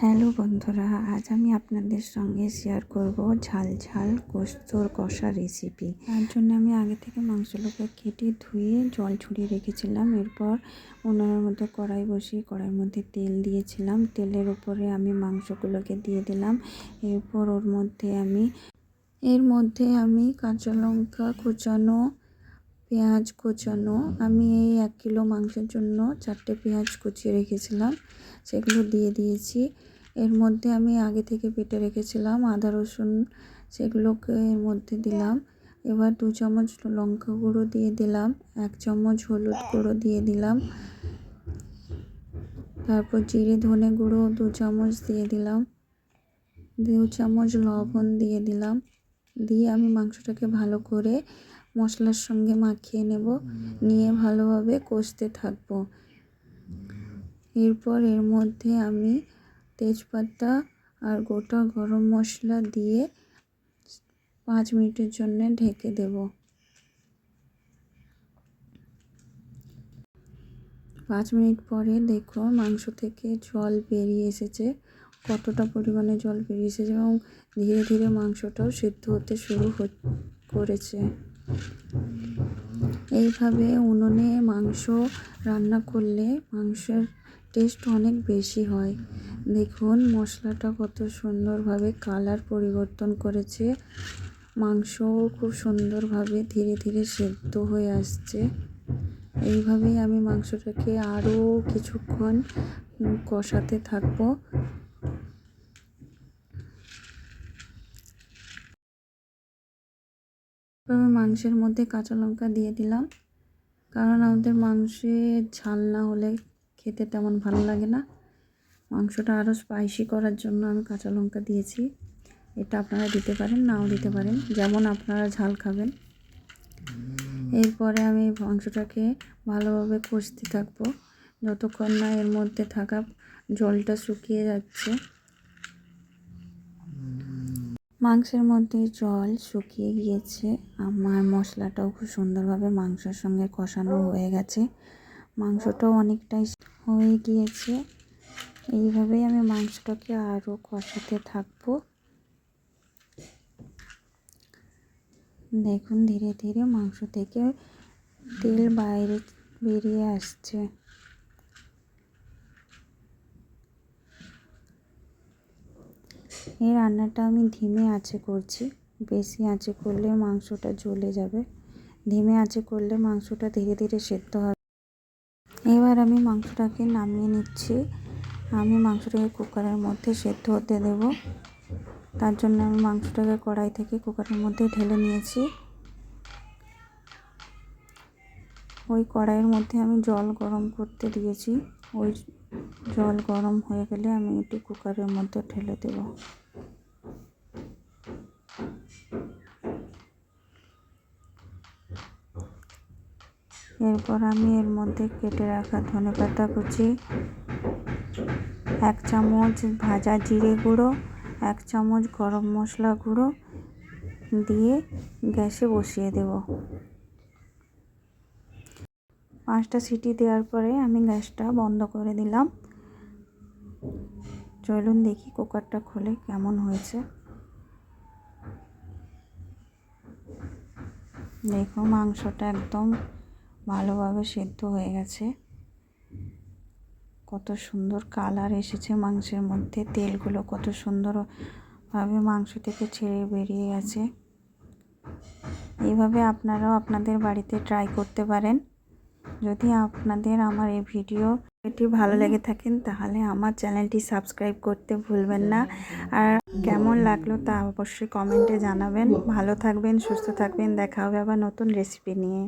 Hello বন্ধুরা, আজ আমি আপনাদের সঙ্গে শেয়ার করব ঝাল ঝাল কোস্তর কষা রেসিপি তার জন্য আমি আগে থেকে মাংসগুলোকে কেটে ধুয়ে জল ছড়িয়ে রেখেছিলাম। এরপর ওনার মধ্যে কড়াই বসিয়ে কড়াইয়ের মধ্যে তেল দিয়েছিলাম। তেলের উপরে আমি মাংসগুলোকে দিয়ে দিলাম। এরপর ওর মধ্যে আমি, এর মধ্যে আমি কাঁচা লঙ্কা কুচানো পেঁয়াজ কুচানো। আমি এই এক কিলো মাংসের জন্য চারটে পেঁয়াজ কুচিয়ে রেখেছিলাম। সেগুলো দিয়ে দিয়েছি। এর মধ্যে আমি আগে থেকে বেটে রেখেছিলাম আদা, রসুন, সেগুলোকে এর মধ্যে দিলাম। এবার দু চামচ লঙ্কা গুঁড়ো দিয়ে দিলাম, এক চামচ হলুদ গুঁড়ো দিয়ে দিলাম। তারপর জিরে, ধনে গুঁড়ো দু চামচ দিয়ে দিলাম। দু চামচ লবণ দিয়ে দিলাম। দিয়ে আমি মাংসটাকে ভালো করে মশলার সঙ্গে মাখিয়ে নেব। নিয়ে ভালোভাবে কষতে থাকব। এরপর এর মধ্যে আমি তেজপাতা আর গোটা গরম মশলা দিয়ে পাঁচ মিনিটের জন্য ঢেকে দেব। পাঁচ মিনিট পরে দেখো মাংস থেকে জল বেরিয়ে এসেছে। কতটা পরিমাণে জল বেরিয়ে এসেছে এবং ধীরে ধীরে মাংসটাও সিদ্ধ হতে শুরু করেছে। এইভাবে উনুনে মাংস রান্না করলে মাংসের টেস্ট অনেক বেশি হয়। দেখুন, মশলাটা কত সুন্দরভাবে কালার পরিবর্তন করেছে। মাংসও খুব সুন্দরভাবে ধীরে ধীরে সেদ্ধ হয়ে আসছে। এইভাবেই আমি মাংসটাকে আরও কিছুক্ষণ কষাতে থাকব। আমি মাংসের মধ্যে কাঁচা লঙ্কা দিয়ে দিলাম। কারণ আমাদের মাংসে ঝাল না হলে খেতে তেমন ভালো লাগে না। মাংসটা আরও স্পাইসি করার জন্য আমি কাঁচা লঙ্কা দিয়েছি। এটা আপনারা দিতে পারেন, নাও দিতে পারেন। যেমন আপনারা ঝাল খাবেন। এরপরে আমি মাংসটাকে ভালোভাবে কষতে থাকব। যতক্ষণ না এর মধ্যে থাকা জলটা শুকিয়ে যাচ্ছে মাংসের মধ্যে জল শুকিয়ে গিয়েছে। আমার মশলাটাও খুব সুন্দরভাবে মাংসের সঙ্গে কষানো হয়ে গেছে। মাংসটাও অনেকটাই হয়ে গিয়েছে। এইভাবেই আমি মাংসটাকে আরও কষাতে থাকব। দেখুন, ধীরে ধীরে মাংস থেকে তেল বাইরে বেরিয়ে আসছে। এই রান্নাটা আমি ধিমে আঁচে করছি। বেশি আঁচে করলে মাংসটা জ্বলে যাবে। ধিমে আঁচে করলে মাংসটা ধীরে ধীরে সেদ্ধ হবে। এবার আমি মাংসটাকে নামিয়ে নিচ্ছি। আমি মাংসটাকে কুকারের মধ্যে সেদ্ধ হতে দেব। তার জন্য আমি মাংসটাকে কড়াই থেকে কুকারের মধ্যে ঢেলে নিয়েছি। ওই কড়াইয়ের মধ্যে আমি জল গরম করতে দিয়েছি। ওই জল গরম হয়ে গেলে আমি একটু কুকারের মধ্যে ঢেলে দেব। এরপর আমি এর মধ্যে কেটে রাখা ধনে পাতা কুচি, এক চামচ ভাজা জিরে গুঁড়ো, এক চামচ গরম মশলা গুঁড়ো দিয়ে গ্যাসে বসিয়ে দেব। পাঁচটা সিটি দেওয়ার পরে আমি গ্যাসটা বন্ধ করে দিলাম। চলুন দেখি কুকারটা খুলে কেমন হয়েছে। দেখো মাংসটা একদম ভালোভাবে সেদ্ধ হয়ে গেছে। কত সুন্দর কালার এসেছে মাংসের মধ্যে। তেলগুলো কত সুন্দরভাবে মাংস থেকে ছেড়ে বেরিয়ে গেছে। এইভাবে আপনারাও আপনাদের বাড়িতে ট্রাই করতে পারেন। যদি আপনাদের আমার এই ভিডিও এটি ভালো লেগে থাকেন, তাহলে আমার চ্যানেলটি সাবস্ক্রাইব করতে ভুলবেন না। আর কেমন লাগল তা অবশ্যই কমেন্টে জানাবেন। ভালো থাকবেন, সুস্থ থাকবেন। দেখা হবে আবার নতুন রেসিপি নিয়ে।